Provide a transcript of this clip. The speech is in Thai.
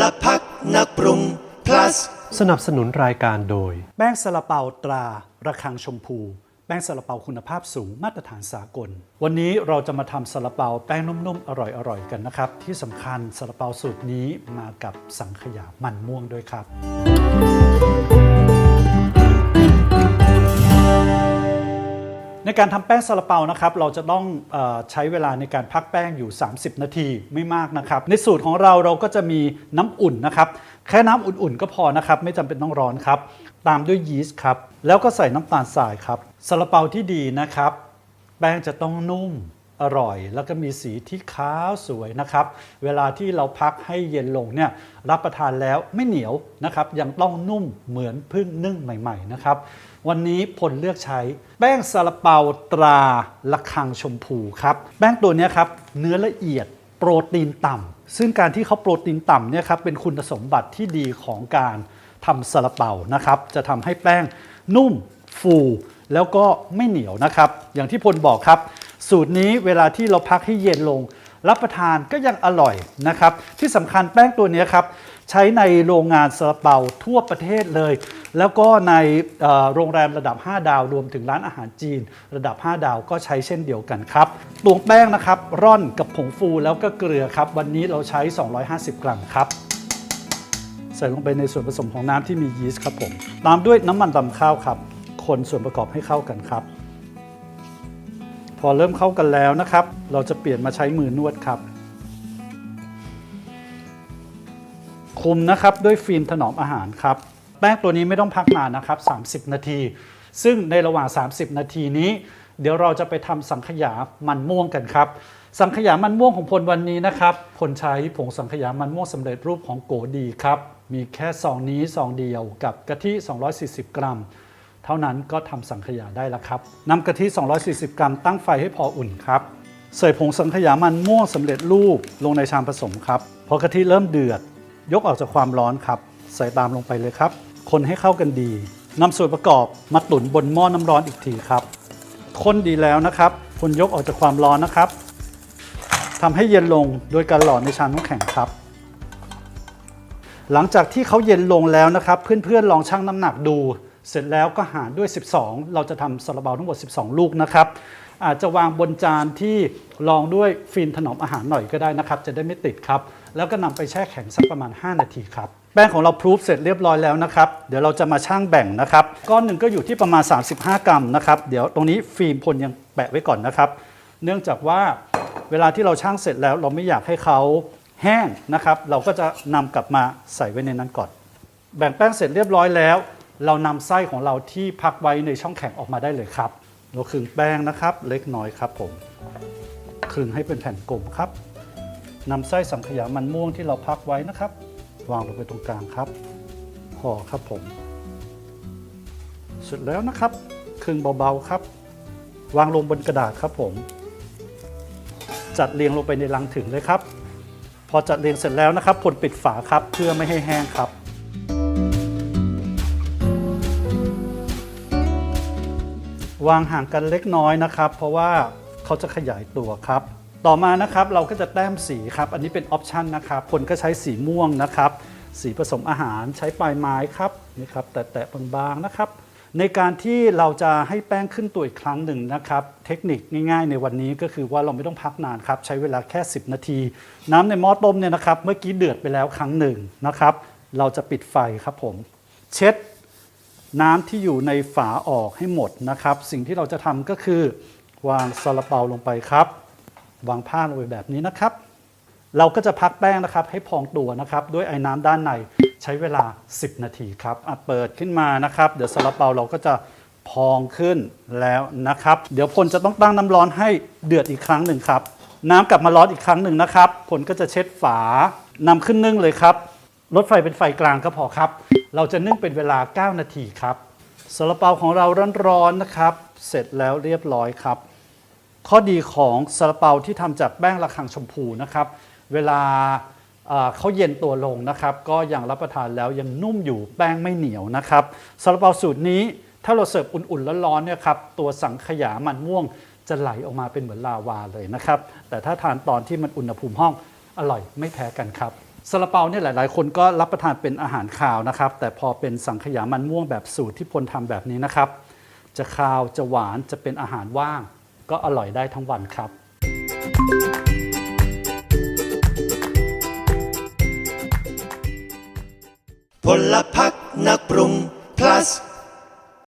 ลพักนักปรุง plus สนับสนุนรายการโดย แป้งซาลาเปาตรา ระคังชมพู แป้งซาลาเปาคุณภาพสูงมาตรฐานสากล วันนี้เราจะมาทำซาลาเปาแป้งนุ่มๆ อร่อยๆ กันนะครับ ที่สำคัญซาลาเปาสูตรนี้มากับสังขยามันม่วงด้วยครับ การทำแป้งซาลาเปานะครับเราจะต้องเออใช้เวลาในการพักแป้งอยู่ 30 นาทีไม่มากนะครับ ในสูตรของเราเราก็จะมีน้ำอุ่นนะครับแค่น้ำอุ่นๆก็พอนะครับไม่จำเป็นต้องร้อนครับ ตามด้วยยีสต์ครับแล้วก็ใส่น้ำตาลทรายครับซาลาเปาที่ดีนะครับ แป้งจะต้องนุ่ม อร่อย แล้วก็มีสีที่ขาวสวยนะครับ เวลาที่เราพักให้เย็นลงเนี่ยรับประทานแล้วไม่เหนียวนะครับ ยังต้องนุ่มเหมือนเพิ่งนึ่งใหม่ ๆ นะครับ วันนี้ผลเลือกใช้แป้งซาลาเปาตราละคังชมพูครับ แป้งตัวนี้ครับเนื้อละเอียดโปรตีนต่ำซึ่งการที่เขาโปรตีนต่ำเนี่ยครับเป็นคุณสมบัติที่ดีของการทำซาลาเปานะครับ จะทำให้แป้งนุ่มฟูแล้วก็ไม่เหนียวนะครับ อย่างที่พลบอกครับ สูตรนี้เวลาที่เราพักให้เย็นลง รับประทานก็ยังอร่อยนะครับ ที่สำคัญแป้งตัวนี้ครับ ใช้ในโรงงานซาลาเปาทั่วประเทศเลย แล้วก็ในโรงแรมระดับ 5 ดาวรวมถึงร้านอาหารจีน ระดับ 5 ดาวก็ใช้เช่นเดียวกันครับตวงแป้งนะครับ ร่อนกับผงฟูแล้วก็เกลือครับ วันนี้เราใช้ 250 กรัมครับใส่ลงไปในส่วนผสมของน้ำที่มียีสต์ครับผม ตามด้วยน้ำมันตำข้าวครับ คนส่วนประกอบให้เข้ากันครับ พอเริ่มเข้ากันแล้วนะครับ เราจะเปลี่ยนมาใช้มือนวดครับ คุมนะครับด้วยฟิล์มถนอมอาหารครับ แป้งตัวนี้ไม่ต้องพักนานนะครับ 30 นาที ซึ่งในระหว่าง 30 นาทีนี้ เดี๋ยวเราจะไปทำสังขยามันม่วงกันครับ สังขยามันม่วงของพลวันนี้นะครับพลใช้ผงสังขยามันม่วงสำเร็จรูปของโกดีครับ มีแค่ซองนี้ซองเดียวกับกะทิ 240 กรัม เท่านั้นก็ทำสังขยาได้แล้วครับนำกะทิ 240 กรัมตั้งไฟให้พออุ่นครับใส่ผงสังขยามันม่วงสำเร็จรูปลงในชามผสมครับพอกะทิเริ่มเดือด ยกออกจากความร้อนครับ ใส่ตามลงไปเลยครับ คนให้เข้ากันดีนำส่วนประกอบมาตุ๋นบนหม้อน้ำร้อนอีกทีครับคนดีแล้วนะครับคนยกออกจากความร้อนนะครับทำให้เย็นลงโดยการหล่อในชามน้ำแข็งครับ หลังจากที่เขาเย็นลงแล้วนะครับ เพื่อนๆลองชั่งน้ำหนักดู เสร็จแล้วก็หารด้วย 12 เราจะทำซาลาเปาทั้งหมด 12 ลูกนะครับ อาจจะวางบนจานที่รองด้วยฟิล์มถนอมอาหารหน่อยก็ได้นะครับ จะได้ไม่ติดครับ แล้วก็นำไปแช่แข็งสักประมาณ 5 นาทีครับแป้งของเราพรูฟเสร็จเรียบร้อยแล้วนะครับ เดี๋ยวเราจะมาชั่งแบ่งนะครับ ก้อนหนึ่งก็อยู่ที่ประมาณ 35 กรัมนะครับ เดี๋ยวตรงนี้ฟิล์มพลยังแปะไว้ก่อนนะครับ เนื่องจากว่าเวลาที่เราชั่งเสร็จแล้ว เราไม่อยากให้เขาแห้งนะครับ เราก็จะนำกลับมาใส่ไว้ในนั้นก่อน แบ่งแป้งเสร็จเรียบร้อยแล้ว เรานำไส้ของเราที่พักไว้ในช่องแข็งออกมาได้เลยครับ เราคลึงแป้งนะครับ เล็กน้อยครับผมคลึงให้เป็นแผ่นกลมครับนำไส้สังขยามันม่วงที่เราพักไว้นะครับ วางลงไปตรงกลางครับห่อครับผมเสร็จแล้วนะครับคลึงเบาๆครับ วางลงบนกระดาษครับผม จัดเรียงลงไปในลังถึงเลยครับ พอจัดเรียงเสร็จแล้วนะครับผลปิดฝาครับเพื่อไม่ให้แห้งครับ วางห่างกันเล็กน้อยนะครับ เพราะว่าเขาจะขยายตัวครับ ต่อมานะครับเราก็จะแต้มสีครับ อันนี้เป็นออปชันนะครับ คนก็ใช้สีม่วงนะครับ สีผสมอาหารใช้ปลายไม้ครับนี่ครับ แตะๆบางๆนะครับ ในการที่เราจะให้แป้งขึ้นตัวอีกครั้งหนึ่งนะครับ เทคนิคง่ายๆ ในวันนี้ก็คือว่าเราไม่ต้องพักนานครับ ใช้เวลาแค่ 10 นาที น้ำในหม้อต้มเนี่ยนะครับ เมื่อกี้เดือดไปแล้วครั้งหนึ่งนะครับ เราจะปิดไฟครับผม เช็ด น้ำที่อยู่ในฝาออกให้หมดนะครับ สิ่งที่เราจะทำก็คือวางซาลาเปาลงไปครับ วางผ้าลงไปแบบนี้นะครับ เราก็จะพักแป้งนะครับให้พองตัวนะครับ ด้วยไอ้น้ำด้านในใช้เวลา 10 นาทีครับเปิดขึ้นมานะครับ เดี๋ยวซาลาเปาเราก็จะพองขึ้นแล้วนะครับ เดี๋ยวพลจะต้องตั้งน้ำร้อนให้เดือดอีกครั้งหนึ่งครับ น้ำกลับมาร้อนอีกครั้งหนึ่งนะครับพลก็จะเช็ดฝานำขึ้นนึ่งเลยครับลดไฟเป็นไฟกลางก็พอครับ เราจะนึ่งเป็นเวลา 9 นาทีครับซาลาเปาของเราร้อนๆนะครับ เสร็จแล้วเรียบร้อยครับ ข้อดีของซาลาเปาที่ทำจากแป้งระคังชมพูนะครับ เวลาเอ่อเขาเย็นตัวลงนะครับ ก็ยังรับประทานแล้วยังนุ่มอยู่แป้งไม่เหนียวนะครับซาลาเปาสูตรนี้ถ้าเราเสิร์ฟอุ่นๆร้อนๆเนี่ยครับตัวสังขยามันม่วงจะไหลออกมาเป็นเหมือนลาวาเลยนะครับ แต่ถ้าทานตอนที่มันอุณหภูมิห้องอร่อยไม่แพ้กันครับ ซาลาเปาเนี่ยหลาย ๆ คนก็รับประทานเป็นอาหารคาวนะครับ แต่พอเป็นสังขยามันม่วงแบบสูตรที่พลทำแบบนี้นะครับ จะคาวจะหวานจะเป็นอาหารว่าง ก็อร่อยได้ทั้งวันครับพลพักนักปรุง plus